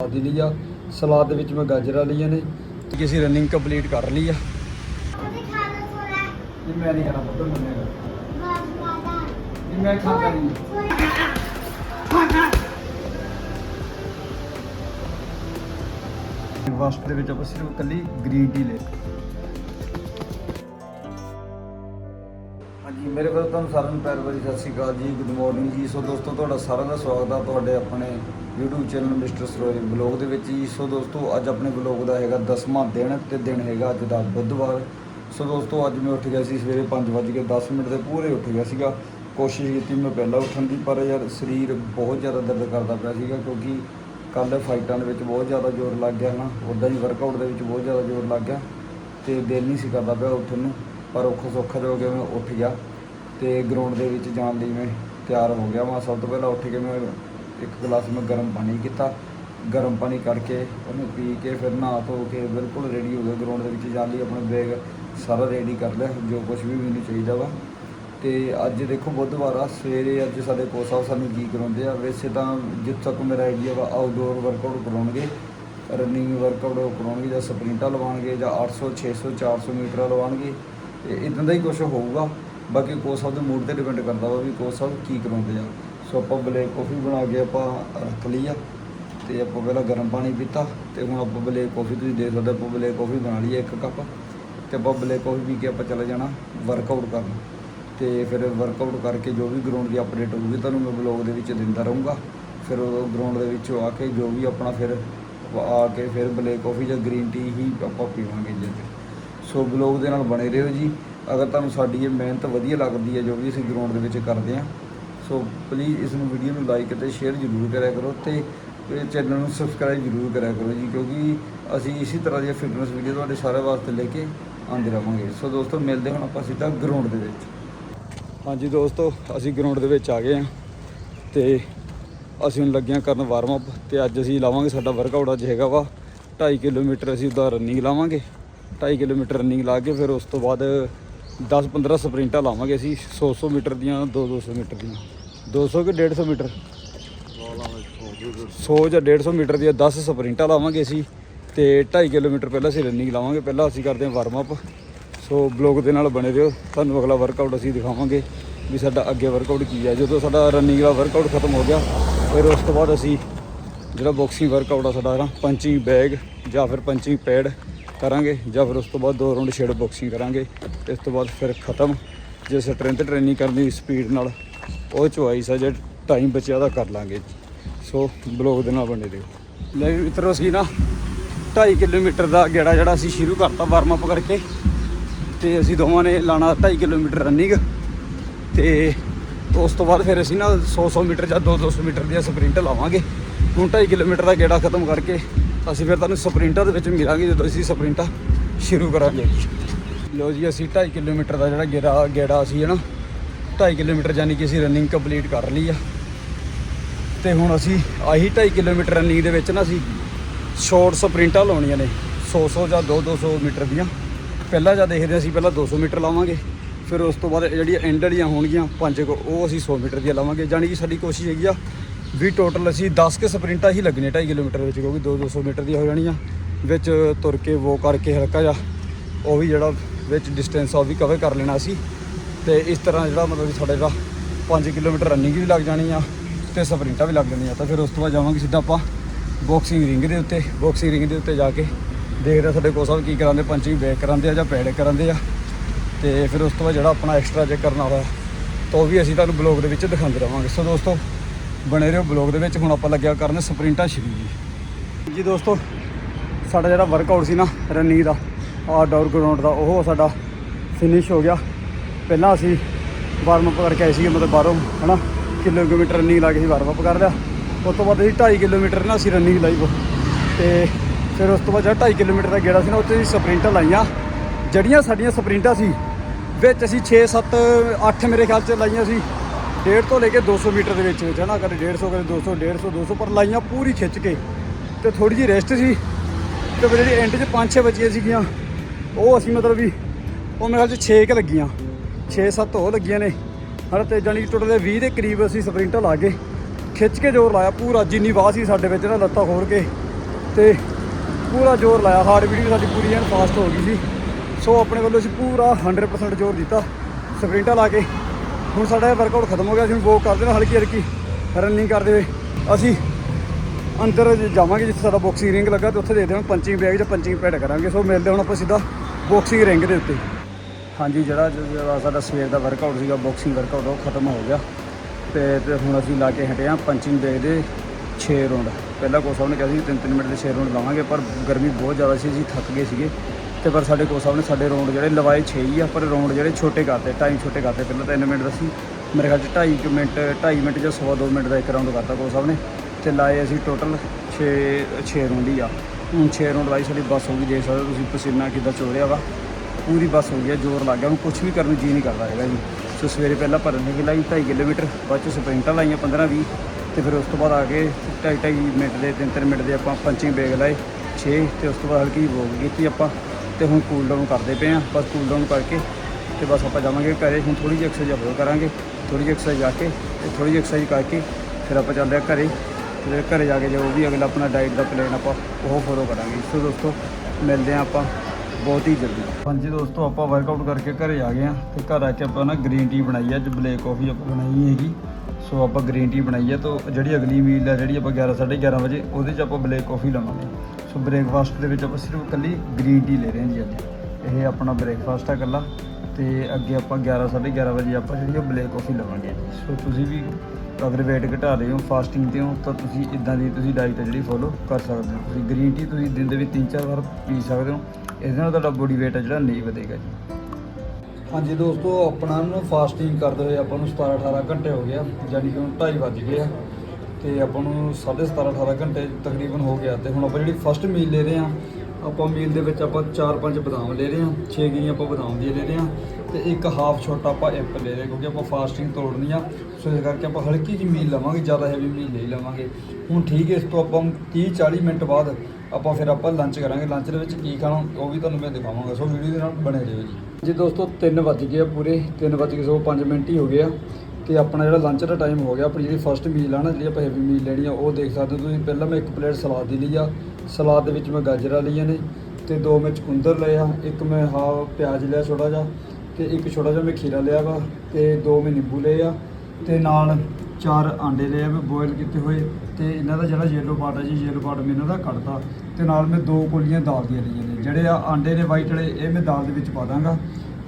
Salad ਦੀ ਲਈ ਆ। Salad ਦੇ ਵਿੱਚ ਮੈਂ ਗਾਜਰਾਂ ਲਈਆਂ ਨੇ ਕਿ ਅਸੀਂ ਰਨਿੰਗ ਕੰਪਲੀਟ ਕਰ ਲਈ ਆ। ਇਹ ਮੈਂ ਨਹੀਂ ਕਰਾਂ ਪੁੱਤ ਮੰਨੇਗਾ ਇਹ ਮੈਂ ਖਾਂਦਾ ਨਹੀਂ ਵਾਸਤੇ ਦੇ ਵਿੱਚ ਆਪਾਂ ਸਿਰਫ ਕੱਲੀ ਗ੍ਰੀਨ ਟੀ ਲੈ। ਹਾਂਜੀ ਮੇਰੇ ਵੱਲੋਂ ਤੁਹਾਨੂੰ ਸਾਰਿਆਂ ਨੂੰ ਪਿਆਰ ਭਰੀ ਸਤਿ ਸ਼੍ਰੀ ਅਕਾਲ ਜੀ ਗੁੱਡ ਮਾਰਨਿੰਗ ਜੀ। ਸੋ ਦੋਸਤੋ, ਤੁਹਾਡਾ ਸਾਰਿਆਂ ਦਾ ਸਵਾਗਤ ਆ ਤੁਹਾਡੇ ਆਪਣੇ YouTube ਚੈਨਲ ਮਿਸਟਰ ਸਰੋਰੀ ਬਲੌਗ ਦੇ ਵਿੱਚ ਜੀ। ਸੋ ਦੋਸਤੋ, ਅੱਜ ਆਪਣੇ ਬਲੌਗ ਦਾ ਹੈਗਾ 10ਵਾਂ ਦਿਨ ਤੇ ਦਿਨ ਹੈਗਾ ਅੱਜ ਦਾ ਬੁੱਧਵਾਰ। ਸੋ ਦੋਸਤੋ, ਅੱਜ ਮੈਂ ਉੱਠ ਗਿਆ ਸੀ ਸਵੇਰੇ 5:10 ਮਿੰਟ ਦੇ ਪੂਰੇ ਉੱਠ ਗਿਆ ਸੀਗਾ। ਕੋਸ਼ਿਸ਼ ਕੀਤੀ ਮੈਂ ਪਹਿਲਾਂ ਉੱਠਣ ਦੀ, ਪਰ ਯਾਰ ਸਰੀਰ ਬਹੁਤ ਜ਼ਿਆਦਾ ਦਰਦ ਕਰਦਾ ਪਿਆ ਸੀਗਾ, ਕਿਉਂਕਿ ਕੱਲ੍ਹ ਫਾਈਟਾਂ ਦੇ ਵਿੱਚ ਬਹੁਤ ਜ਼ਿਆਦਾ ਜ਼ੋਰ ਲੱਗ ਗਿਆ ਨਾ ਉੱਦਾਂ ਹੀ ਵਰਕਆਊਟ ਦੇ ਵਿੱਚ ਬਹੁਤ ਜ਼ਿਆਦਾ ਜ਼ੋਰ ਲੱਗ ਗਿਆ ਤੇ ਦਿਲ ਨਹੀਂ ਸੀ ਕਰਦਾ ਪਿਆ ਉੱਠਣ ਨੂੰ। ਪਰ ਔਖਾ ਸੌਖਾ ਜੋ ਹੋ ਗਿਆ ਮੈਂ ਉੱਠ ਗਿਆ ਤੇ ਗਰਾਊਂਡ ਦੇ ਵਿੱਚ ਜਾਣ ਲਈ ਮੈਂ ਤਿਆਰ ਹੋ ਗਿਆ। ਮੈਂ ਸਭ ਤੋਂ ਪਹਿਲਾਂ ਉੱਠ ਕੇ ਮੈਂ ਇੱਕ ਗਲਾਸ ਮੈਂ ਗਰਮ ਪਾਣੀ ਕੀਤਾ। ਗਰਮ ਪਾਣੀ ਕਰਕੇ ਉਹਨੂੰ ਪੀ ਕੇ ਫਿਰ ਨਹਾ ਧੋ ਕੇ ਬਿਲਕੁਲ ਰੈਡੀ ਹੋ ਗਿਆ ਗਰਾਊਂਡ ਦੇ ਵਿੱਚ ਜਾਣ ਲਈ ਆਪਣਾ ਬੈਗ ਸਾਰਾ ਰੈਡੀ ਕਰ ਲਿਆ। ਜੋ ਕੁਝ ਵੀ ਮੈਨੂੰ ਚਾਹੀਦਾ ਵਾ। ਤੇ ਅੱਜ ਦੇਖੋ ਬੁੱਧਵਾਰ ਆ। ਸਵੇਰੇ ਅੱਜ ਸਾਡੇ ਕੋਚ ਸਾਹਿਬ ਸਾਨੂੰ ਕੀ ਕਰਾਉਂਦੇ ਆ। ਵੈਸੇ ਤਾਂ ਜਿੱਥੇ ਤੱਕ ਮੇਰਾ ਆਈਡੀਆ ਵਾ ਆਊਟਡੋਰ ਵਰਕਆਊਟ ਕਰਾਉਣਗੇ। ਰਨਿੰਗ ਵਰਕਆਊਟ ਕਰਾਉਣਗੇ ਜਾਂ ਸਪ੍ਰਿੰਟਾਂ ਲਵਾਉਣਗੇ ਜਾਂ 800 600 400 ਮੀਟਰ ਲਵਾਉਣਗੇ। ਤੇ ਇਦਾਂ ਦਾ ਹੀ ਕੁਝ ਹੋਊਗਾ। ਬਾਕੀ ਕੋਚ ਸਾਹਿਬ ਦੇ ਮੂਡ ਤੇ ਡਿਪੈਂਡ ਕਰਦਾ ਵਾ ਵੀ ਕੋਚ ਸਾਹਿਬ ਕੀ ਕਰਾਉਂਦੇ ਆ। ਸੋ ਆਪਾਂ ਬਲੈਕ ਕਾਫੀ ਬਣਾ ਕੇ ਆਪਾਂ ਰੱਖ ਲਈ ਆ ਤੇ ਆਪਾਂ ਪਹਿਲਾਂ ਗਰਮ ਪਾਣੀ ਪੀਤਾ ਤੇ ਹੁਣ ਆਪਾਂ ਬਲੇਕ ਕਾਫੀ ਤੁਸੀਂ ਦੇਖ ਸਕਦੇ ਆਪਾਂ ਬਲੇਕ ਕਾਫੀ ਬਣਾ ਲਈ ਇੱਕ ਕੱਪ ਤੇ ਆਪਾਂ ਬਲੇਕ ਕਾਫੀ ਪੀ ਕੇ ਆਪਾਂ ਚਲੇ ਜਾਣਾ ਵਰਕਆਊਟ ਕਰਨ। ਤੇ ਫਿਰ ਵਰਕਆਊਟ ਕਰਕੇ ਜੋ ਵੀ ਗਰਾਊਂਡ ਦੀ ਅਪਡੇਟ ਹੋਊਗੀ ਤੁਹਾਨੂੰ ਮੈਂ ਬਲੌਗ ਦੇ ਵਿੱਚ ਦਿੰਦਾ ਰਹੂੰਗਾ। ਫਿਰ ਉਹ ਗਰਾਊਂਡ ਦੇ ਵਿੱਚੋਂ ਆ ਕੇ ਜੋ ਵੀ ਆਪਣਾ ਫਿਰ ਆ ਕੇ ਫਿਰ ਬਲੇਕ ਕਾਫੀ ਜਾਂ ਗ੍ਰੀਨ ਟੀ ਹੀ ਆਪਾਂ ਪੀਵਾਂਗੇ ਜੀ। ਸੋ ਬਲੌਗ ਦੇ ਨਾਲ ਬਣੇ ਰਹੋ ਜੀ। ਅਗਰ ਤੁਹਾਨੂੰ ਸਾਡੀ ਇਹ ਮਿਹਨਤ ਵਧੀਆ ਲੱਗਦੀ ਹੈ ਜੋ ਵੀ ਅਸੀਂ ਗਰਾਊਂਡ ਦੇ ਵਿੱਚ ਕਰਦੇ ਹਾਂ, ਸੋ ਪਲੀਜ਼ ਇਸ ਨੂੰ ਵੀਡੀਓ ਨੂੰ ਲਾਈਕ ਅਤੇ ਸ਼ੇਅਰ ਜ਼ਰੂਰ ਕਰਿਆ ਕਰੋ ਤੇ ਚੈਨਲ ਨੂੰ ਸਬਸਕ੍ਰਾਈਬ ਜ਼ਰੂਰ ਕਰਿਆ ਕਰੋ ਜੀ, ਕਿਉਂਕਿ ਅਸੀਂ ਇਸੇ ਤਰ੍ਹਾਂ ਦੀਆਂ ਫਿਟਨੈਸ ਵੀਡੀਓ ਤੁਹਾਡੇ ਸਾਰੇ ਵਾਸਤੇ ਲੈ ਕੇ ਆਉਂਦੇ ਰਹਾਂਗੇ। ਸੋ ਦੋਸਤੋ, ਮਿਲਦੇ ਹੁਣ ਆਪਾਂ ਸਿੱਧਾ ਗਰਾਊਂਡ ਦੇ ਵਿੱਚ। ਹਾਂਜੀ ਦੋਸਤੋ, ਅਸੀਂ ਗਰਾਊਂਡ ਦੇ ਵਿੱਚ ਆ ਗਏ ਹਾਂ ਤੇ ਅਸੀਂ ਹੁਣ ਲੱਗਿਆ ਕਰਨ ਵਾਰਮ ਅਪ ਤੇ ਅੱਜ ਅਸੀਂ ਲਾਵਾਂਗੇ ਸਾਡਾ ਵਰਕਆਊਟ ਅੱਜ ਹੈਗਾ ਵਾ 2.5 ਕਿਲੋਮੀਟਰ ਅਸੀਂ ਉਹਦਾ ਰਨਿੰਗ ਲਾਵਾਂਗੇ। 2.5 ਕਿਲੋਮੀਟਰ ਰਨਿੰਗ ਲਾ ਕੇ ਫਿਰ ਉਸ ਤੋਂ ਬਾਅਦ 10-15 ਸਪ੍ਰਿੰਟਾਂ ਲਾਵਾਂਗੇ ਅਸੀਂ 100-100 ਮੀਟਰ ਦੀਆਂ 2-200 ਮੀਟਰ ਦੀਆਂ। 200 ਕਿ 150 ਮੀਟਰ? 100 ਜਾਂ 150 ਮੀਟਰ ਦੀਆਂ 10 ਸਪ੍ਰਿੰਟਾਂ ਲਾਵਾਂਗੇ ਅਸੀਂ ਤੇ 2.5 ਕਿਲੋਮੀਟਰ ਪਹਿਲਾਂ ਅਸੀਂ ਰਨਿੰਗ ਲਾਵਾਂਗੇ। ਪਹਿਲਾਂ ਅਸੀਂ ਕਰਦੇ ਹਾਂ ਵਾਰਮ ਅਪ ਸੋ ਬਲੌਗ ਦੇ ਨਾਲ ਬਣੇ ਰਹੋ। ਤੁਹਾਨੂੰ ਅਗਲਾ ਵਰਕਆਊਟ ਅਸੀਂ ਦਿਖਾਵਾਂਗੇ ਵੀ ਸਾਡਾ ਅੱਗੇ ਵਰਕਆਊਟ ਕੀ ਹੈ। ਜਦੋਂ ਸਾਡਾ ਰਨਿੰਗ ਦਾ ਵਰਕਆਊਟ ਖਤਮ ਹੋ ਗਿਆ, ਫਿਰ ਉਸ ਤੋਂ ਬਾਅਦ ਅਸੀਂ ਜਿਹੜਾ ਬਾਕਸਿੰਗ ਵਰਕਆਊਟ ਆ ਸਾਡਾ ਨਾ ਪੰਚਿੰਗ ਬੈਗ ਜਾਂ ਫਿਰ ਪੰਚਿੰਗ ਪੈਡ ਕਰਾਂਗੇ ਜਾਂ ਫਿਰ ਉਸ ਤੋਂ ਬਾਅਦ ਦੋ ਰਾਉਂਡ ਸ਼ੇਡ ਬਾਕਸਿੰਗ ਕਰਾਂਗੇ। ਇਸ ਤੋਂ ਬਾਅਦ ਫਿਰ ਖਤਮ। ਜੇ ਸਟਰੈਂਥ ਟ੍ਰੇਨਿੰਗ ਕਰਨੀ ਸਪੀਡ ਨਾਲ, ਉਹ ਚੁਆਇਸ ਆ ਜੇ ਟਾਈਮ ਬਚਿਆ ਤਾਂ ਕਰ ਲਾਂਗੇ। ਸੋ ਬਲੌਗ ਦੇ ਨਾਲ ਬਣੇ ਰਹੋ। ਲੈ ਮਿੱਤਰੋ, ਅਸੀਂ ਨਾ 2.5 ਕਿਲੋਮੀਟਰ ਦਾ ਗੇੜਾ ਜਿਹੜਾ ਅਸੀਂ ਸ਼ੁਰੂ ਕਰਤਾ ਵਾਰਮ ਅਪ ਕਰਕੇ, ਤੇ ਅਸੀਂ ਦੋਵਾਂ ਨੇ ਲਾਣਾ 2.5 ਕਿਲੋਮੀਟਰ ਰਨਿੰਗ ਤੇ ਉਸ ਤੋਂ ਬਾਅਦ ਫਿਰ ਅਸੀਂ ਨਾ 100-100 ਮੀਟਰ ਜਾਂ 2-200 ਮੀਟਰ ਦੀਆਂ ਸਪ੍ਰਿੰਟ ਲਾਵਾਂਗੇ। ਹੁਣ 2.5 ਕਿਲੋਮੀਟਰ ਦਾ ਗੇੜਾ ਖਤਮ ਕਰਕੇ ਅਸੀਂ ਫਿਰ ਤੁਹਾਨੂੰ ਸਪ੍ਰਿੰਟਾਂ ਦੇ ਵਿੱਚ ਮਿਲਾਂਗੇ ਜਦੋਂ ਅਸੀਂ ਸਪ੍ਰਿੰਟਾਂ ਸ਼ੁਰੂ ਕਰਾਂਗੇ। ਲੋ ਜੀ, ਅਸੀਂ 2.5 ਕਿਲੋਮੀਟਰ ਦਾ ਜਿਹੜਾ ਗੇੜਾ ਗੇੜਾ ਅਸੀਂ ਹੈ ਨਾ 2.5 ਕਿਲੋਮੀਟਰ ਯਾਨੀ ਕਿ ਅਸੀਂ ਰਨਿੰਗ ਕੰਪਲੀਟ ਕਰ ਲਈ ਆ। ਤੇ ਹੁਣ ਅਸੀਂ ਆਹੀ 2.5 ਕਿਲੋਮੀਟਰ ਰਨਿੰਗ ਦੇ ਵਿੱਚ ਨਾ ਅਸੀਂ ਸ਼ਾਰਟ ਸਪ੍ਰਿੰਟਾਂ ਲਾਉਣੀਆਂ ਨੇ 100-100 ਜਾਂ 2-200 ਮੀਟਰ ਦੀਆਂ। ਪਹਿਲਾਂ ਜਾਂ ਦੇਖਦੇ ਅਸੀਂ, ਪਹਿਲਾਂ 200 ਮੀਟਰ ਲਾਵਾਂਗੇ, ਫਿਰ ਉਸ ਤੋਂ ਬਾਅਦ ਜਿਹੜੀਆਂ ਐਂਡ ਵਾਲੀਆਂ ਹੋਣਗੀਆਂ, ਪੰਜ ਕੁ, ਉਹ ਅਸੀਂ 100 ਮੀਟਰ ਦੀਆਂ ਲਾਵਾਂਗੇ। ਜਾਣੀ ਕਿ ਸਾਡੀ ਕੋਸ਼ਿਸ਼ ਹੈਗੀ ਆ ਵੀ ਟੋਟਲ ਅਸੀਂ 10 ਕੇ ਸਪ੍ਰਿੰਟਾਂ ਹੀ ਲੱਗਣੀਆਂ 2.5 ਕਿਲੋਮੀਟਰ ਵਿੱਚ, ਕਿਉਂਕਿ 2-200 ਮੀਟਰ ਦੀਆਂ ਹੋ ਜਾਣੀਆਂ। ਵਿੱਚ ਤੁਰ ਕੇ ਵੋ ਕਰਕੇ ਹਲਕਾ ਜਿਹਾ, ਉਹ ਵੀ ਜਿਹੜਾ ਵਿੱਚ ਡਿਸਟੈਂਸ ਆ, ਉਹ ਵੀ ਕਵਰ ਕਰ ਲੈਣਾ ਅਸੀਂ। ਤੇ ਇਸ ਤਰ੍ਹਾਂ ਜਿਹੜਾ ਮਤਲਬ ਕਿ ਸਾਡਾ ਜਿਹੜਾ 5 ਕਿਲੋਮੀਟਰ ਰਨਿੰਗ ਵੀ ਲੱਗ ਜਾਣੀ ਆ, ਤੇ ਸਪ੍ਰਿੰਟਾਂ ਵੀ ਲੱਗ ਜਾਣੀਆਂ ਤਾਂ ਫਿਰ ਉਸ ਤੋਂ ਬਾਅਦ ਜਾਵਾਂਗੇ ਸਿੱਧਾ ਆਪਾਂ ਬਾਕਸਿੰਗ ਰਿੰਗ ਦੇ ਉੱਤੇ। ਬਾਕਸਿੰਗ ਰਿੰਗ ਦੇ ਉੱਤੇ ਜਾ ਕੇ ਦੇਖਦੇ ਹਾਂ ਸਾਡੇ ਕੋਚ ਸਾਹਿਬ ਕੀ ਕਰਾਉਂਦੇ, ਪੰਚਿੰਗ ਬੈਕ ਕਰਾਉਂਦੇ ਆ ਜਾਂ ਪੈਡ ਕਰਾਉਂਦੇ ਆ। ਤੇ ਫਿਰ ਉਸ ਤੋਂ ਬਾਅਦ ਜਿਹੜਾ ਆਪਣਾ ਐਕਸਟਰਾ ਚੈੱਕ ਕਰਨ ਵਾਲਾ ਤਾਂ ਉਹ ਵੀ ਅਸੀਂ ਤੁਹਾਨੂੰ ਬਲੌਗ ਦੇ ਵਿੱਚ ਦਿਖਾਉਂਦੇ ਰਵਾਂਗੇ ਸੋ ਦੋਸਤੋ ਬਣੇ ਰਹੋ ਬਲੌਗ ਦੇ ਵਿੱਚ। ਹੁਣ ਆਪਾਂ ਲੱਗਿਆ ਕਰਨ ਸਪ੍ਰਿੰਟਾਂ ਸ਼ੁਰੂ ਜੀ। ਜੀ ਦੋਸਤੋ, ਸਾਡਾ ਜਿਹੜਾ ਵਰਕਆਊਟ ਸੀ ਨਾ, ਰਨਿੰਗ ਦਾ ਆਊਟਡੋਰ ਗਰਾਊਂਡ ਦਾ, ਉਹ ਸਾਡਾ ਫਿਨਿਸ਼ ਹੋ ਗਿਆ। ਪਹਿਲਾਂ ਅਸੀਂ ਵਾਰਮ ਅਪ ਕਰਕੇ ਆਏ ਸੀਗੇ, ਮਤਲਬ ਬਾਹਰੋਂ, ਹਨਾ? ਕਿਲੋਮੀਟਰ ਰਨਿੰਗ ਲਾ ਕੇ ਅਸੀਂ ਵਾਰਮ ਅਪ ਕਰ ਲਿਆ। ਉਸ ਤੋਂ ਬਾਅਦ ਅਸੀਂ 2.5 ਕਿਲੋਮੀਟਰ ਨਾ ਅਸੀਂ ਰਨਿੰਗ ਲਾਈ ਵਾ ਤੇ ਫਿਰ ਉਸ ਤੋਂ ਬਾਅਦ ਜਿਹੜਾ 2.5 ਕਿਲੋਮੀਟਰ ਦਾ ਗੇੜਾ ਸੀ ਨਾ ਉੱਥੇ ਅਸੀਂ ਸਪ੍ਰਿੰਟਾਂ ਲਾਈਆਂ। ਜਿਹੜੀਆਂ ਸਾਡੀਆਂ ਸਪ੍ਰਿੰਟਾਂ ਸੀ, ਵਿੱਚ ਅਸੀਂ 6 7 8 ਮੇਰੇ ਖਿਆਲ ਚ ਲਾਈਆਂ ਸੀ। 1.5 ਤੋਂ ਲੈ ਕੇ 200 ਮੀਟਰ ਦੇ ਵਿੱਚ ਵਿੱਚ ਹਨਾ ਕਦੇ 150 ਕਦੇ 200 150 200 ਪਰ ਲਾਈਆਂ ਪੂਰੀ ਖਿੱਚ ਕੇ ਤੇ ਥੋੜੀ ਜਿਹੀ ਰੈਸਟ ਸੀ ਤੇ ਫਿਰ ਜਿਹੜੀ ਐਂਡ 'ਚ 5-6 ਬਚੀਆਂ ਸੀਗੀਆਂ, ਉਹ ਅਸੀਂ ਮਤਲਬ ਵੀ ਉਹ ਮੇਰੇ ਖਿਆਲ 'ਚ 6 ਕੁ ਲੱਗੀਆਂ 6-7 ਉਹ ਲੱਗੀਆਂ ਨੇ। ਹਰ ਤੇ ਜਾਣੀ ਟੋਟਲ 20 ਦੇ ਕਰੀਬ ਅਸੀਂ ਸਪ੍ਰਿੰਟਾਂ ਲਾ ਕੇ ਖਿੱਚ ਕੇ ਜ਼ੋਰ ਲਾਇਆ। ਪੂਰਾ ਜਿੰਨੀ ਵਾਹ ਸੀ ਸਾਡੇ ਵਿੱਚ ਨਾ, ਲੱਤਾਂ ਖੋਲ ਕੇ। ਤੇ ਪੂਰਾ ਜ਼ੋਰ ਲਾਇਆ। ਹਾਰਟ ਬੀਟ ਵੀ ਸਾਡੀ ਪੂਰੀ ਐਨ ਫਾਸਟ ਹੋ ਗਈ ਸੀ। ਸੋ ਆਪਣੇ ਵੱਲੋਂ ਅਸੀਂ ਪੂਰਾ 100% ਜ਼ੋਰ ਦਿੱਤਾ ਸਪ੍ਰਿੰਟਾਂ ਲਾ ਕੇ। ਹੁਣ ਸਾਡਾ ਇਹ ਵਰਕਆਊਟ ਖਤਮ ਹੋ ਗਿਆ, ਅਸੀਂ ਵੋਕ ਕਰਦੇ ਨਾ ਹਲਕੀ ਹਲਕੀ ਰਨਿੰਗ ਕਰਦੇ ਹੋਏ। ਅਸੀਂ ਅੰਦਰ ਜਾਵਾਂਗੇ ਜਿੱਥੇ ਸਾਡਾ ਬਾਕਸਿੰਗ ਰਿੰਗ ਲੱਗਾ, ਤੇ ਉੱਥੇ ਦੇਖਦੇ ਹਾਂ ਪੰਚਿੰਗ ਬੈਗ ਜਾਂ ਪੰਚਿੰਗ ਪੈਡ ਕਰਾਂਗੇ। ਸੋ ਮਿਲਦੇ ਹੁਣ ਆਪਾਂ ਸਿੱਧਾ ਬਾਕਸਿੰਗ ਰਿੰਗ ਦੇ ਉੱਤੇ। ਹਾਂਜੀ, ਜਿਹੜਾ ਜਿਹੜਾ ਸਾਡਾ ਸਵੇਰ ਦਾ ਵਰਕਆਊਟ ਸੀਗਾ ਬਾਕਸਿੰਗ ਵਰਕਆਊਟ ਉਹ ਖਤਮ ਹੋ ਗਿਆ। ਤੇ ਤੇ ਹੁਣ ਅਸੀਂ ਲਾ ਕੇ ਹਟੇ ਹਾਂ ਪੰਚਿੰਗ ਬੈਗ ਦੇ 6 ਰਾਉਂਡ ਪਹਿਲਾਂ ਕੋਚ ਸਾਹਿਬ ਨੇ ਕਿਹਾ ਸੀ 3-3 ਮਿੰਟ ਦੇ 6 ਰਾਉਂਡ ਲਾਵਾਂਗੇ, ਪਰ ਗਰਮੀ ਬਹੁਤ ਜ਼ਿਆਦਾ ਸੀ, ਅਸੀਂ ਥੱਕ ਗਏ ਸੀਗੇ। ਤੇ ਪਰ ਸਾਡੇ ਕੋਚ ਸਾਹਿਬ ਨੇ ਸਾਡੇ ਰਾਉਂਡ ਜਿਹੜੇ ਲਵਾਏ 6 ਹੀ ਆ, ਪਰ ਰਾਉਂਡ ਜਿਹੜੇ ਛੋਟੇ ਕਰਤੇ ਟਾਈਮ ਛੋਟੇ ਕਰਤੇ, ਪਹਿਲਾਂ ਤਾਂ 3 ਮਿੰਟ ਦਾ ਸੀ ਮੇਰੇ ਖਿਆਲ 'ਚ 2.5 ਮਿੰਟ 2.5 ਮਿੰਟ ਜਾਂ ਸਵਾ 2 ਮਿੰਟ ਦਾ ਇੱਕ ਰਾਉਂਡ ਕਰਤਾ ਕੋਚ ਸਾਹਿਬ ਨੇ, ਤੇ ਲਾਏ ਅਸੀਂ ਟੋਟਲ 6 6 ਰਾਉਂਡ ਹੀ ਆ। ਹੁਣ 6 ਰਾਉਂਡ ਲਾਈ ਸਾਡੀ ਬੱਸ ਹੋ ਗਈ, ਦੇਖ ਸਕਦੇ ਹੋ ਤੁਸੀਂ ਪਸੀਨਾ ਕਿੱਦਾਂ ਚੋੜਿਆ ਵਾ। ਪੂਰੀ ਬੱਸ ਹੋ ਗਈ ਹੈ ਜ਼ੋਰ ਲੱਗ ਗਿਆ, ਹੁਣ ਕੁਝ ਵੀ ਕਰਨ ਨੂੰ ਜੀ ਨਹੀਂ ਕਰਦਾ ਹੈਗਾ ਜੀ। ਸੋ ਸਵੇਰੇ ਪਹਿਲਾਂ ਭਰਨ ਦੀ ਲਾਈ 2.5 ਕਿਲੋਮੀਟਰ, ਬਾਅਦ ਚ ਸਪ੍ਰਿੰਟਾਂ ਲਾਈਆਂ 15 20 ਤੇ ਫਿਰ ਉਸ ਤੋਂ ਬਾਅਦ ਆ ਕੇ 2.5 ਮਿੰਟ ਦੇ 3-3 ਮਿੰਟ ਦੇ ਆਪਾਂ ਪੰਚਿੰਗ ਬੇਗ ਲਾਏ 6 ਤੇ ਉਸ ਤੋਂ ਬਾਅਦ ਹਲਕੀ ਵੋਕ ਕੀਤੀ ਆਪਾਂ। ਤੇ ਹੁਣ ਕੂਲ ਡਾਊਨ ਕਰਦੇ ਪਏ ਆ। ਬਸ ਕੂਲ ਡਾਊਨ ਕਰਕੇ ਤੇ ਬਸ ਆਪਾਂ ਜਾਵਾਂਗੇ ਘਰੇ। ਹੁਣ ਥੋੜੀ ਜਿਹੀ ਐਕਸਰਸਾਈਜ਼ ਹੋਰ ਕਰਾਂਗੇ। ਥੋੜੀ ਜਿਹੀ ਐਕਸਰਸਾਈਜ਼ ਜਾ ਕੇ ਤੇ ਥੋੜੀ ਜਿਹੀ ਐਕਸਰਸਾਈਜ਼ ਕਰਕੇ ਫਿਰ ਆਪਾਂ ਚੱਲਦੇ ਆ ਘਰੇ। ਤੇ ਫਿਰ ਘਰੇ ਜਾ ਕੇ ਜੋ ਵੀ ਅਗਲਾ ਆਪਣਾ ਡਾਈਟ ਦਾ ਪਲਾਨ ਆਪਾਂ ਉਹ ਫੋਲੋ ਕਰਾਂਗੇ। ਸੋ ਦੋਸਤੋ, ਮਿਲਦੇ ਆ ਆਪਾਂ ਬਹੁਤ ਹੀ ਜਲਦੀ। ਹਾਂਜੀ ਦੋਸਤੋ, ਆਪਾਂ ਵਰਕਆਊਟ ਕਰਕੇ ਘਰੇ ਆ ਗਏ ਆ ਤੇ ਘਰ ਆ ਕੇ ਆਪਾਂ ਨਾ ਗ੍ਰੀਨ ਟੀ ਬਣਾਈ ਆ। ਅੱਜ ਬਲੈਕ ਕਾਫੀ ਆਪਾਂ ਬਣਾਈ ਹੈਗੀ। ਸੋ ਆਪਾਂ ਗ੍ਰੀਨ ਟੀ ਬਣਾਈ ਹੈ ਤਾਂ ਜਿਹੜੀ ਅਗਲੀ ਮੀਲ ਹੈ ਜਿਹੜੀ ਆਪਾਂ 11 11:30 ਵਜੇ, ਉਹਦੇ 'ਚ ਆਪਾਂ ਬਲੈਕ ਕਾਫੀ ਲਵਾਂਗੇ। ਸੋ ਬ੍ਰੇਕਫਾਸਟ ਦੇ ਵਿੱਚ ਆਪਾਂ ਸਿਰਫ ਇਕੱਲੀ ਗ੍ਰੀਨ ਟੀ ਲੈ ਰਹੇ ਹਾਂ ਜੀ ਅੱਜ। ਇਹ ਆਪਣਾ ਬ੍ਰੇਕਫਾਸਟ ਹੈ ਇਕੱਲਾ ਤੇ ਅੱਗੇ ਆਪਾਂ 11 11:30 ਵਜੇ ਆਪਾਂ ਜਿਹੜੀ ਉਹ ਬਲੈਕ ਕਾਫੀ ਲਵਾਂਗੇ ਜੀ। ਸੋ ਤੁਸੀਂ ਵੀ ਅਗਰ weight ਘਟਾ ਰਹੇ ਹੋ ਫਾਸਟਿੰਗ ਤੇ ਹੋ, ਤਾਂ ਤੁਸੀਂ ਇਦਾਂ ਦੀ ਤੁਸੀਂ ਡਾਈਟ ਹੈ ਜਿਹੜੀ ਫੋਲੋ ਕਰ ਸਕਦੇ ਹੋ। ਤੁਸੀਂ ਗ੍ਰੀਨ ਟੀ ਤੁਸੀਂ ਦਿਨ ਦੇ ਵਿੱਚ 3-4 ਵਾਰ ਪੀ ਸਕਦੇ ਹੋ। ਇਹਦੇ ਨਾਲ ਤੁਹਾਡਾ ਬੋਡੀ weight ਹੈ ਜਿਹੜਾ ਨਹੀਂ ਵਧੇਗਾ ਜੀ। ਹਾਂਜੀ ਦੋਸਤੋ, ਆਪਣਾ ਨੂੰ ਫਾਸਟਿੰਗ ਕਰਦੇ ਹੋਏ ਆਪਾਂ ਨੂੰ 17 18 ਘੰਟੇ ਹੋ ਗਿਆ ਯਾਨੀ ਕਿ ਹੁਣ 2:30 ਵੱਜ ਗਏ ਆ। ਤੇ ਆਪਾਂ ਨੂੰ 17.5 18 ਘੰਟੇ ਤਕਰੀਬਨ ਹੋ ਗਿਆ ਤੇ ਹੁਣ ਆਪਾਂ ਜਿਹੜੀ ਫਸਟ ਮੀਲ ਲੈ ਰਹੇ ਆ, ਆਪਾਂ ਮੀਲ ਦੇ ਵਿੱਚ ਆਪਾਂ 4-5 ਬਦਾਮ ਲੈ ਰਹੇ ਆ 6 ਗੀਆਂ ਆਪਾਂ ਬਦਾਮ ਦੀਆਂ ਲੈ ਰਹੇ ਆ ਤੇ ਇੱਕ ਹਾਫ ਛੋਟਾ ਆਪਾਂ ਐਪਲ ਲੈ ਰਹੇ ਕਿਉਂਕਿ ਆਪਾਂ ਫਾਸਟਿੰਗ ਤੋੜਨੀ ਆ। ਸੋ ਇਸ ਕਰਕੇ ਆਪਾਂ ਹਲਕੀ ਜਿਹੀ ਮੀਲ ਲਵਾਂਗੇ, ਜ਼ਿਆਦਾ ਹੈਵੀ ਮੀਲ ਨਹੀਂ ਲਵਾਂਗੇ। ਹੁਣ ਠੀਕ ਹੈ, ਇਸ ਤੋਂ ਆਪਾਂ 30 40 ਮਿੰਟ ਬਾਅਦ ਆਪਾਂ ਫਿਰ ਆਪਾਂ ਲੰਚ ਕਰਾਂਗੇ। ਲੰਚ ਦੇ ਵਿੱਚ ਕੀ ਖਾਣਾ, ਉਹ ਵੀ ਤੁਹਾਨੂੰ ਮੈਂ ਦਿਖਾਵਾਂਗਾ। ਸੋ ਵੀਡੀਓ ਦੇ ਨਾਲ ਬਣੇ ਰਹੋ ਜੀ। ਜੀ ਦੋਸਤੋ 3 ਵੱਜ ਗਏ ਆ ਪੂਰੇ। 3 ਵੱਜ ਕੇ ਸੋ 5 ਮਿੰਟ ਹੀ ਹੋ ਗਏ ਆ। ਤੇ ਆਪਣਾ ਜਿਹੜਾ ਲੰਚ ਦਾ ਟਾਈਮ ਹੋ ਗਿਆ, ਆਪਣੀ ਜਿਹੜੀ ਫਸਟ ਮੀਲ ਆ ਨਾ, ਜਿਹੜੀ ਆਪਾਂ ਹੈਵੀ ਮੀਲ ਲੈਣੀ ਆ, ਉਹ ਦੇਖ ਸਕਦੇ ਹੋ ਤੁਸੀਂ। ਪਹਿਲਾਂ ਮੈਂ ਇੱਕ ਪਲੇਟ ਸਲਾਦ ਦੀ ਲਈ ਆ। ਸਲਾਦ ਦੇ ਵਿੱਚ ਮੈਂ ਗਾਜਰਾਂ ਲਈਆਂ ਨੇ ਤੇ ਦੋ ਮੈਂ ਚੁਕੰਦਰ ਲਏ ਆ। ਇੱਕ ਮੈਂ ਹਾ ਪਿਆਜ਼ ਲਿਆ ਛੋਟਾ ਜਿਹਾ ਤੇ ਇੱਕ ਛੋਟਾ ਜਿਹਾ ਮੈਂ ਖੀਰਾ ਲਿਆ ਵਾ ਤੇ ਦੋ ਮੈਂ ਨਿੰਬੂ ਲਏ ਆ ਤੇ ਨਾਲ ਚਾਰ ਆਂਡੇ ਲਏ ਆ ਮੈਂ ਬੋਇਲ ਕੀਤੇ ਹੋਏ। ਤੇ ਇਹਨਾਂ ਦਾ ਜਿਹੜਾ ਯੈਲੋ ਪਾਰਟ ਹੈ ਜੀ ਯੈਲੋ ਪਾਰਟ ਮੈਂ ਇਹਨਾਂ ਦਾ ਕੱਢਤਾ ਤੇ ਨਾਲ ਮੈਂ ਦੋ ਕੋਲੀਆਂ ਦਾਲ ਦੀਆਂ ਲਈਆਂ ਨੇ। ਜਿਹੜੇ ਆ ਆਂਡੇ ਨੇ ਵਾਈਟ ਵਾਲੇ, ਇਹ ਮੈਂ ਦਾਲ ਦੇ ਵਿੱਚ ਪਾ ਦਾਂਗਾ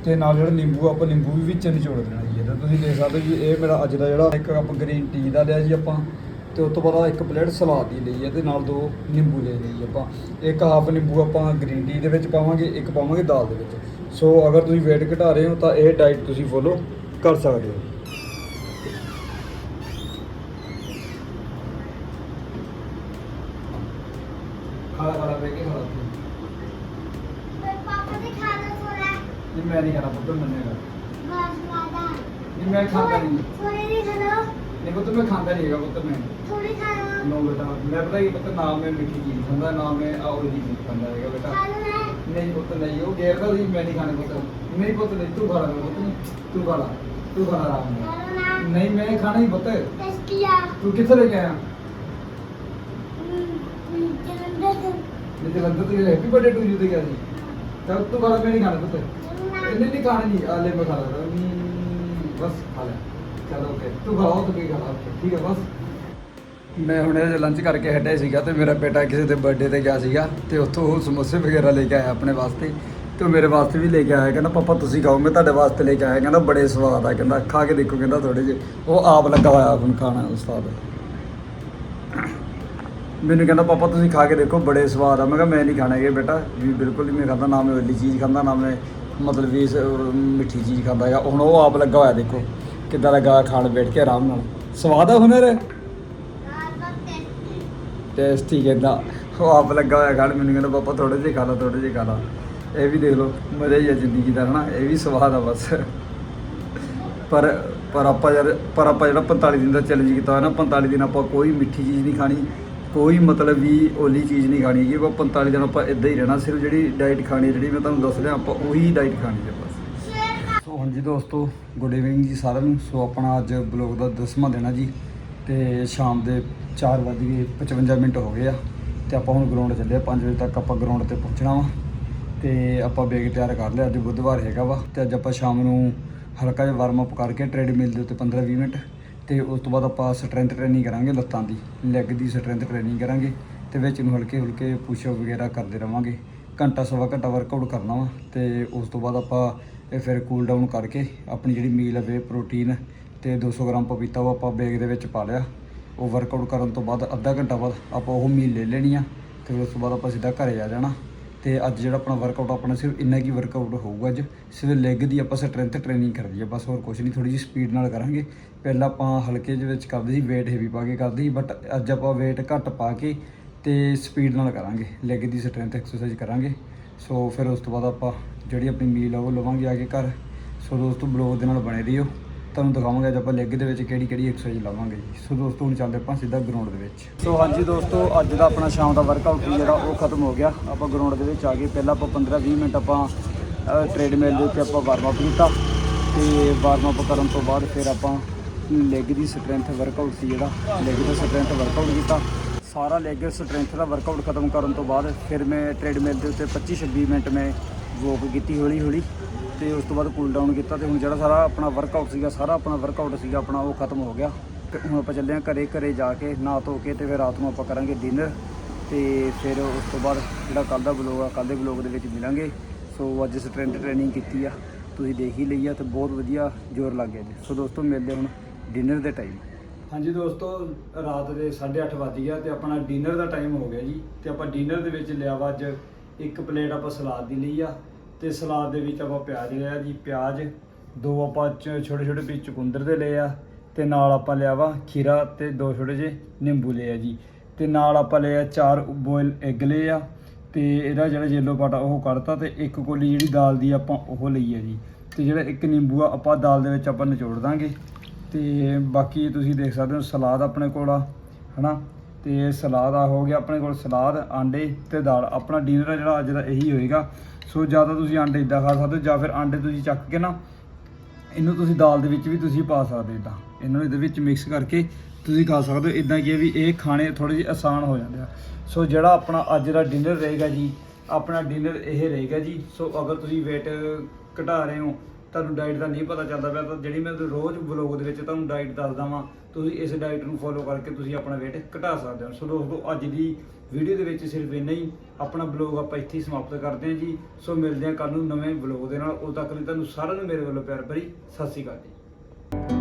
ਤੇ ਨਾਲ ਜਿਹੜਾ ਨਿੰਬੂ, ਆਪਾਂ ਨਿੰਬੂ ਵੀ ਵਿੱਚ ਨਿਚੋੜ ਦੇਣਾ ਜੀ। ਇਹਦਾ ਤੁਸੀਂ ਦੇਖ ਸਕਦੇ ਹੋ ਜੀ, ਇਹ ਮੇਰਾ ਅੱਜ ਦਾ ਜਿਹੜਾ ਇੱਕ ਕੱਪ ਗ੍ਰੀਨ ਟੀ ਦਾ ਲਿਆ ਜੀ ਆਪਾਂ ਤੇ ਉਸ ਤੋਂ ਬਾਅਦ ਇੱਕ ਪਲੇਟ ਸਲਾਦ ਦੀ ਲਈ ਹੈ ਤੇ ਨਾਲ ਦੋ ਨਿੰਬੂ ਲੈ ਲਈ ਆਪਾਂ। ਇੱਕ ਹਾਫ ਨਿੰਬੂ ਆਪਾਂ ਗ੍ਰੀਨ ਟੀ ਦੇ ਵਿੱਚ ਪਾਵਾਂਗੇ, ਇੱਕ ਪਾਵਾਂਗੇ ਦਾਲ ਦੇ ਵਿੱਚ। ਸੋ ਅਗਰ ਤੁਸੀਂ weight ਘਟਾ ਰਹੇ ਹੋ ਤਾਂ ਇਹ ਡਾਈਟ ਤੁਸੀਂ ਫੋਲੋ ਕਰ ਸਕਦੇ ਹੋ ਖਾਲਾ ਖਾਲਾ ਬੈ ਕੇ ਖਾਲਾ ਪਾਪਾ ਦੇ ਖਾਣਾ ਥੋੜਾ ਇਹ ਮੈਂ ਨਹੀਂ ਖਾਣਾ ਪੁੱਤ ਮੰਨੇਗਾ ਬਸ ਨਹੀਂ ਮੈਂ ਖਾਂਦਾ ਨਹੀਂ। ਥੋੜੀ ਨਹੀਂ ਖਾਣਾ। ਨਹੀਂ ਪੁੱਤ ਮੈਂ ਖਾਂਦਾ ਨਹੀਂ ਹੈਗਾ ਪੁੱਤ ਮੈਂ। ਥੋੜੀ ਖਾਣਾ। ਨੋ ਬੇਟਾ ਮੈਂ ਪਤਾ ਕੀ ਪੁੱਤ ਨਾ ਮੈਂ ਮਿੱਠੀ ਚੀਜ਼ ਖਾਂਦਾ ਨਾ ਮੈਂ ਆ ਉਹਦੀ ਚੀਜ਼ ਖਾਂਦਾ ਹੈਗਾ ਬੇਟਾ। ਹੈ। ਨਹੀਂ ਪੁੱਤ ਨਹੀਂ ਉਹ ਗੇਰਦਾ ਸੀ ਮੈਂ ਨਹੀਂ ਖਾਣਾ ਪੁੱਤ। ਨਹੀਂ ਪੁੱਤ ਨਹੀਂ ਤੂੰ ਖਾ ਲੈ ਪੁੱਤ ਤੂੰ ਖਾ ਲੈ ਤੂੰ ਖਾ ਲੈ ਆਰਾਮ ਨਾਲ। ਖਾਣਾ ਨਹੀਂ ਮੈਂ ਖਾਣਾ ਹੀ ਪੁੱਤ। ਟੈਸਟੀਆ। ਤੂੰ ਕਿੱਥੇ ਲੈ ਕੇ ਆਇਆ? ਜਲੰਧਰ। ਮੈਂ ਜਲੰਧਰ ਤੋਂ ਹੈਪੀ ਬਰਥਡੇ ਟੂ ਯੂ ਤੇ ਗਿਆ ਸੀ। ਤਾਂ ਤੂੰ ਖਾ ਲੈ ਮੈਂ ਨਹੀਂ ਖਾਣਾ ਪੁੱਤ। ਇਹਨੇ ਨਹੀਂ ਖਾਣਾ ਨਹੀਂ ਆ ਲੈ ਮੈਂ ਖਾ ਲਾ ਬਸ ਖਾ ਲੈ ਚਲੋ ਓਕੇ ਤੂੰ ਖਾਓ ਤੂੰ ਕੀ ਖਾਣਾ? ਠੀਕ ਹੈ, ਬਸ। ਮੈਂ ਹੁਣੇ ਲੰਚ ਕਰਕੇ ਹਟਿਆ ਸੀਗਾ ਤੇ ਮੇਰਾ ਬੇਟਾ ਕਿਸੇ ਦੇ ਬਰਥਡੇ ਤੇ ਗਿਆ ਸੀਗਾ ਤੇ ਉੱਥੋਂ ਉਹ ਸਮੋਸੇ ਵਗੈਰਾ ਲੈ ਕੇ ਆਇਆ ਆਪਣੇ ਵਾਸਤੇ ਤੇ ਉਹ ਮੇਰੇ ਵਾਸਤੇ ਵੀ ਲੈ ਕੇ ਆਇਆ। ਕਹਿੰਦਾ, ਪਾਪਾ, ਤੁਸੀਂ ਖਾਓ, ਮੈਂ ਤੁਹਾਡੇ ਵਾਸਤੇ ਲੈ ਕੇ ਆਇਆ। ਕਹਿੰਦਾ, ਬੜੇ ਸਵਾਦ ਆ। ਕਹਿੰਦਾ, ਖਾ ਕੇ ਦੇਖੋ। ਕਹਿੰਦਾ ਥੋੜੇ ਜਿਹੇ। ਉਹ ਆਪ ਲੱਗਾ ਹੋਇਆ ਹੁਣ ਖਾਣਾ ਉਸਤਾਦ ਮੈਨੂੰ ਕਹਿੰਦਾ, ਪਾਪਾ, ਤੁਸੀਂ ਖਾ ਕੇ ਦੇਖੋ, ਬੜੇ ਸਵਾਦ ਆ। ਮੈਂ ਕਿਹਾ, ਮੈਂ ਨਹੀਂ ਖਾਣਾ ਇਹ ਬੇਟਾ। ਵੀ ਬਿਲਕੁਲ ਨਹੀਂ ਮੈਂ ਖਾਂਦਾ ਨਾ ਮੈਂ ਵੱਡੀ ਚੀਜ਼ ਖਾਂਦਾ ਨਾ ਮੈਂ ਮਤਲਬ ਵੀ ਇਸ, ਮਿੱਠੀ ਚੀਜ਼ ਖਾਂਦਾ ਹੈਗਾ। ਹੁਣ ਉਹ ਆਪ ਲੱਗਾ ਹੋਇਆ ਦੇਖੋ ਕਿੱਦਾਂ ਲੱਗਾ ਖਾਣ ਬੈਠ ਕੇ ਆਰਾਮ ਨਾਲ। ਸਵਾਦ ਆ ਹੁਨਰ? ਟੇਸਟੀ ਕਹਿੰਦਾ ਉਹ ਆਪ ਲੱਗਾ ਹੋਇਆ ਖਾਣ ਮੈਨੂੰ ਕਹਿੰਦਾ ਪਾਪਾ ਥੋੜੇ ਜਿਹੇ ਖਾ ਲਾ ਥੋੜੇ ਜਿਹੇ ਖਾ ਲਾ। ਇਹ ਵੀ ਦੇਖ ਲਓ ਮਜ਼ਾ ਹੀ ਆ ਜ਼ਿੰਦਗੀ ਦਾ ਹਨਾ? ਇਹ ਵੀ ਸਵਾਦ ਆ ਬਸ। ਪਰ ਪਰ ਆਪਾਂ ਯਾਰ ਪਰ ਆਪਾਂ ਜਿਹੜਾ 45 ਦਿਨ ਦਾ ਚੈਲੰਜ ਕੀਤਾ ਹੋਇਆ ਨਾ 45 ਦਿਨ ਆਪਾਂ ਕੋਈ ਮਿੱਠੀ ਚੀਜ਼ ਨਹੀਂ ਖਾਣੀ। ਕੋਈ ਮਤਲਬ ਵੀ ਓਲੀ ਚੀਜ਼ ਨਹੀਂ ਖਾਣੀ ਹੈਗੀ ਆਪਾਂ 45 ਦਿਨ ਆਪਾਂ ਇਦਾਂ ਹੀ ਰਹਿਣਾ ਸਿਰਫ ਜਿਹੜੀ ਡਾਈਟ ਖਾਣੀ ਹੈ, ਜਿਹੜੀ ਮੈਂ ਤੁਹਾਨੂੰ ਦੱਸ ਰਿਹਾ ਆਪਾਂ ਉਹੀ ਡਾਈਟ ਖਾਣੀ ਹੈ ਬਸ। ਸੋ ਹਾਂਜੀ ਦੋਸਤੋ ਗੁੱਡ ਇਵਨਿੰਗ ਜੀ ਸਾਰਿਆਂ ਨੂੰ। ਸੋ ਆਪਣਾ ਅੱਜ ਬਲੌਗ ਦਾ ਦਸਵਾਂ ਦਿਨ ਆ ਜੀ ਤੇ ਸ਼ਾਮ ਦੇ 4 ਵੱਜ ਗਏ 55 ਮਿੰਟ ਹੋ ਗਏ ਆ ਤੇ ਆਪਾਂ ਹੁਣ ਗਰਾਊਂਡ ਚੱਲੇ ਆ। 5 ਵਜੇ ਤੱਕ ਆਪਾਂ ਗਰਾਊਂਡ ਤੇ ਪਹੁੰਚਣਾ ਵਾ ਤੇ ਆਪਾਂ ਬੇਗ ਤਿਆਰ ਕਰ ਲਿਆ। ਅੱਜ ਬੁੱਧਵਾਰ ਹੈਗਾ ਵਾ ਤੇ ਅੱਜ ਆਪਾਂ ਸ਼ਾਮ ਨੂੰ ਹਲਕਾ ਜਿਹਾ ਵਾਰਮ ਅਪ ਕਰਕੇ ਟ੍ਰੈਡਮਿਲ ਦੇ ਉੱਤੇ 15-20 ਮਿੰਟ ਤੇ ਉਸ ਤੋਂ ਬਾਅਦ ਆਪਾਂ ਸਟਰੈਂਥ ਟ੍ਰੇਨਿੰਗ ਕਰਾਂਗੇ ਲੱਤਾਂ ਦੀ ਲੈਗ ਦੀ ਸਟਰੈਂਥ ਟ੍ਰੇਨਿੰਗ ਕਰਾਂਗੇ ਤੇ ਵਿੱਚ ਨੂੰ ਹਲਕੇ ਹਲਕੇ ਪੁਸ਼ਅਪ ਵਗੈਰਾ ਕਰਦੇ ਰਵਾਂਗੇ। ਘੰਟਾ ਸਵਾ ਘੰਟਾ ਵਰਕਆਊਟ ਕਰਨਾ ਵਾ ਤੇ ਉਸ ਤੋਂ ਬਾਅਦ ਆਪਾਂ ਇਹ ਫਿਰ ਕੂਲ ਡਾਊਨ ਕਰਕੇ ਆਪਣੀ ਜਿਹੜੀ ਮੀਲ ਹੈ ਵੇ ਪ੍ਰੋਟੀਨ ਤੇ 200 ਗ੍ਰਾਮ ਪਪੀਤਾ ਉਹ ਆਪਾਂ ਬੈਗ ਦੇ ਵਿੱਚ ਪਾ ਲਿਆ। ਉਹ ਵਰਕਆਊਟ ਕਰਨ ਤੋਂ ਬਾਅਦ ਅੱਧਾ ਘੰਟਾ ਬਾਅਦ ਆਪਾਂ ਉਹ ਮੀਲ ਲੈ ਲੈਣੀ ਆ ਤੇ ਉਸ ਤੋਂ ਬਾਅਦ ਆਪਾਂ ਸਿੱਧਾ ਘਰੇ ਆ ਜਾਣਾ। ਤੇ ਅੱਜ ਜਿਹੜਾ ਆਪਣਾ ਵਰਕਆਊਟ ਆਪਣਾ ਸਿਰਫ ਇੰਨਾ ਕੀ ਵਰਕਆਊਟ ਹੋਊਗਾ ਅੱਜ, ਸਿਰਫ ਲੈਗ ਦੀ ਆਪਾਂ ਸਟਰੈਂਥ ਟ੍ਰੇਨਿੰਗ ਕਰਦੀ ਆ, ਬਸ ਹੋਰ ਕੁਝ ਨਹੀਂ ਥੋੜੀ ਜਿਹੀ ਸਪੀਡ ਨਾਲ ਕਰਾਂਗੇ। ਪਹਿਲਾਂ ਆਪਾਂ ਹਲਕੇ ਦੇ ਵਿੱਚ ਕਰਦੇ ਸੀ, weight ਹੈਵੀ ਪਾ ਕੇ ਕਰਦੇ ਸੀ ਬਟ ਅੱਜ ਆਪਾਂ weight ਘੱਟ ਪਾ ਕੇ ਤੇ ਸਪੀਡ ਨਾਲ ਕਰਾਂਗੇ ਲੈਗ ਦੀ ਸਟਰੈਂਥ ਐਕਸਰਸਾਈਜ਼ ਕਰਾਂਗੇ। ਸੋ ਫਿਰ ਉਸ ਤੋਂ ਬਾਅਦ ਆਪਾਂ ਜਿਹੜੀ ਆਪਣੀ ਮੀਲ ਆ ਉਹ ਲਵਾਂਗੇ ਆ ਕੇ ਘਰ। ਸੋ ਦੋਸਤੋ ਬਲੌਗ ਦੇ ਨਾਲ ਬਣੇ ਰਹੀਓ। ਤੁਹਾਨੂੰ ਦਿਖਾਵਾਂਗੇ ਅੱਜ ਆਪਾਂ ਲੈਗ ਦੇ ਵਿੱਚ ਕਿਹੜੀ ਕਿਹੜੀ ਐਕਸਰਸਾਈਜ਼ ਲਾਵਾਂਗੇ ਜੀ। ਸੋ ਦੋਸਤੋ, ਹੁਣ ਚੱਲਦੇ ਆਪਾਂ ਸਿੱਧਾ ਗਰਾਊਂਡ ਦੇ ਵਿੱਚ। ਸੋ ਹਾਂਜੀ ਦੋਸਤੋ, ਅੱਜ ਦਾ ਆਪਣਾ ਸ਼ਾਮ ਦਾ ਵਰਕਆਊਟ ਜਿਹੜਾ, ਉਹ ਖਤਮ ਹੋ ਗਿਆ। ਆਪਾਂ ਗਰਾਊਂਡ ਦੇ ਵਿੱਚ ਆ ਗਏ। ਪਹਿਲਾਂ ਆਪਾਂ 15-20 ਮਿੰਟ ਆਪਾਂ ਟ੍ਰੇਡਮਿਲ ਦੇ ਉੱਤੇ ਆਪਾਂ ਵਾਰਮ ਅਪ ਕੀਤਾ। ਤੇ ਵਾਰਮ ਅਪ ਕਰਨ ਤੋਂ ਬਾਅਦ ਫਿਰ ਆਪਾਂ ਲੈਗ ਦੀ ਸਟਰੈਂਥ ਵਰਕਆਊਟ ਸੀ ਜਿਹੜਾ। ਲੈਗ ਦਾ ਸਟਰੈਂਥ ਵਰਕਆਊਟ ਕੀਤਾ। ਸਾਰਾ ਲੈਗ ਸਟਰੈਂਥ ਦਾ ਵਰਕਆਊਟ ਖਤਮ ਕਰਨ ਤੋਂ ਬਾਅਦ ਫਿਰ ਮੈਂ ਟ੍ਰੇਡਮਿਲ ਦੇ ਉੱਤੇ 25-26 ਮਿੰਟ ਮੈਂ ਵੋਕ ਕੀਤੀ ਹੌਲੀ ਹੌਲੀ ਤੇ ਉਸ ਤੋਂ ਬਾਅਦ ਕੂਲ ਡਾਊਨ ਕੀਤਾ ਤੇ ਹੁਣ ਜਿਹੜਾ ਸਾਰਾ ਆਪਣਾ ਵਰਕਆਊਟ ਸੀਗਾ, ਸਾਰਾ ਆਪਣਾ ਵਰਕਆਊਟ ਸੀਗਾ, ਆਪਣਾ ਉਹ ਖਤਮ ਹੋ ਗਿਆ। ਤੇ ਹੁਣ ਆਪਾਂ ਚੱਲੇ ਹਾਂ ਘਰੇ ਘਰੇ ਜਾ ਕੇ ਨਹਾ ਧੋ ਕੇ ਤੇ ਫਿਰ ਰਾਤ ਨੂੰ ਆਪਾਂ ਕਰਾਂਗੇ ਡਿਨਰ ਤੇ ਫਿਰ ਉਸ ਤੋਂ ਬਾਅਦ ਜਿਹੜਾ ਕੱਲ ਦਾ ਬਲੌਗ ਆ ਕੱਲ ਦੇ ਬਲੌਗ ਦੇ ਵਿੱਚ ਮਿਲਾਂਗੇ। ਸੋ ਅੱਜ ਸਟਰੈਂਥ ਟ੍ਰੇਨਿੰਗ ਕੀਤੀ ਆ, ਤੁਸੀਂ ਦੇਖ ਹੀ ਲਈ ਆ ਤੇ ਬਹੁਤ ਵਧੀਆ ਜ਼ੋਰ ਲੱਗ ਗਿਆ ਜੀ। ਸੋ ਦੋਸਤੋ ਮਿਲਦੇ ਹੁਣ ਡਿਨਰ ਦੇ ਟਾਈਮ ਹਾਂਜੀ ਦੋਸਤੋ, ਰਾਤ ਦੇ 8:30 ਵੱਜ ਗਿਆ ਤੇ ਆਪਣਾ ਡਿਨਰ ਦਾ ਟਾਈਮ ਹੋ ਗਿਆ ਜੀ। ਤੇ ਆਪਾਂ ਡਿਨਰ ਦੇ ਵਿੱਚ ਲਿਆ ਵਾ ਅੱਜ ਇੱਕ ਪਲੇਟ ਆਪਾਂ ਸਲਾਦ ਦੀ ਲਈ ਆ। ਤੇ ਸਲਾਦ ਦੇ ਵਿੱਚ ਆਪਾਂ ਪਿਆਜ਼ ਲਿਆ ਜੀ, ਪਿਆਜ਼। ਦੋ ਆਪਾਂ ਛੋਟੇ ਛੋਟੇ ਪੀਸ ਚੁਕੰਦਰ ਦੇ ਲਏ ਆ, ਤੇ ਨਾਲ ਆਪਾਂ ਲਿਆ ਵਾ ਖੀਰਾ ਤੇ ਦੋ ਛੋਟੇ ਜਿਹੇ ਨਿੰਬੂ ਲਏ ਆ ਜੀ। ਤੇ ਨਾਲ ਆਪਾਂ ਲਿਆ ਚਾਰ ਬੋਇਲ ਐਗ ਲਏ ਆ, ਤੇ ਇਹਦਾ ਜਿਹੜਾ ਯੈਲੋ ਪਾਟਾ ਉਹ ਕੱਢਤਾ ਤੇ ਇੱਕ ਕੋਲੀ ਜਿਹੜੀ ਦਾਲ ਦੀ ਆਪਾਂ ਉਹ ਲਈ ਆ ਜੀ। ਤੇ ਜਿਹੜਾ ਇੱਕ ਨਿੰਬੂ ਆ, ਆਪਾਂ ਦਾਲ ਦੇ ਵਿੱਚ ਆਪਾਂ ਨਿਚੋੜ ਦਾਂਗੇ। ਤੇ ਬਾਕੀ ਤੁਸੀਂ ਦੇਖ ਸਕਦੇ ਹੋ ਸਲਾਦ ਆਪਣੇ ਕੋਲ ਆ, ਹਨਾ? ਤੇ ਸਲਾਦ ਆ, ਹੋ ਗਿਆ ਆਪਣੇ ਕੋਲ ਸਲਾਦ, ਆਂਡੇ ਤੇ ਦਾਲ। ਆਪਣਾ ਡਿਨਰ ਆ ਜਿਹੜਾ ਅੱਜ ਦਾ ਇਹੀ ਹੋਏਗਾ। ਸੋ ਜਾਂ ਤਾਂ ਤੁਸੀਂ ਆਂਡੇ ਇਦਾਂ ਖਾ ਸਕਦੇ ਹੋ, ਜਾਂ ਫਿਰ ਆਂਡੇ ਤੁਸੀਂ ਚੱਕ ਕੇ ਨਾ ਇਹਨੂੰ ਤੁਸੀਂ ਦਾਲ ਦੇ ਵਿੱਚ ਵੀ ਤੁਸੀਂ ਪਾ ਸਕਦੇ ਇਦਾਂ ਇਹਨਾਂ ਨੂੰ ਇਹਦੇ ਵਿੱਚ ਮਿਕਸ ਕਰਕੇ ਤੁਸੀਂ ਖਾ ਸਕਦੇ ਹੋ। ਇਦਾਂ ਕੀ ਹੈ ਵੀ ਇਹ ਖਾਣੇ ਥੋੜੇ ਜਿਹੇ ਆਸਾਨ ਹੋ ਜਾਂਦੇ ਆ। ਸੋ ਜਿਹੜਾ ਆਪਣਾ ਅੱਜ ਦਾ ਡਿਨਰ ਰਹੇਗਾ ਜੀ, ਆਪਣਾ ਡਿਨਰ ਇਹ ਰਹੇਗਾ ਜੀ। ਸੋ ਅਗਰ ਤੁਸੀਂ weight ਘਟਾ ਰਹੇ ਹੋ ਤੁਹਾਨੂੰ ਡਾਈਟ ਦਾ ਨਹੀਂ ਪਤਾ ਚੱਲਦਾ ਪਿਆ, ਤਾਂ ਜਿਹੜੀ ਮੈਂ ਰੋਜ਼ ਵਲੌਗ ਦੇ ਵਿੱਚ ਤੁਹਾਨੂੰ ਡਾਈਟ ਦੱਸਦਾ ਵਾਂ, ਤੁਸੀਂ ਇਸ ਡਾਈਟ ਨੂੰ ਫੋਲੋ ਕਰਕੇ ਤੁਸੀਂ ਆਪਣਾ weight ਘਟਾ ਸਕਦੇ ਹੋ। ਸੋ ਦੋਸਤੋ, ਅੱਜ ਦੀ ਵੀਡੀਓ ਦੇ ਵਿੱਚ ਸਿਰਫ ਇੰਨਾ ਹੀ। ਆਪਣਾ ਵਲੌਗ ਆਪਾਂ ਇੱਥੇ ਹੀ ਸਮਾਪਤ ਕਰਦੇ ਹਾਂ ਜੀ। ਸੋ ਮਿਲਦੇ ਹਾਂ ਕੱਲ ਨੂੰ ਨਵੇਂ ਵਲੌਗ ਦੇ ਨਾਲ। ਉਦੋਂ ਤੱਕ ਲਈ ਤੁਹਾਨੂੰ ਸਾਰਿਆਂ ਨੂੰ ਮੇਰੇ ਵੱਲੋਂ ਪਿਆਰ ਭਰੀ ਸਤਿ ਸ਼੍ਰੀ ਅਕਾਲ ਜੀ।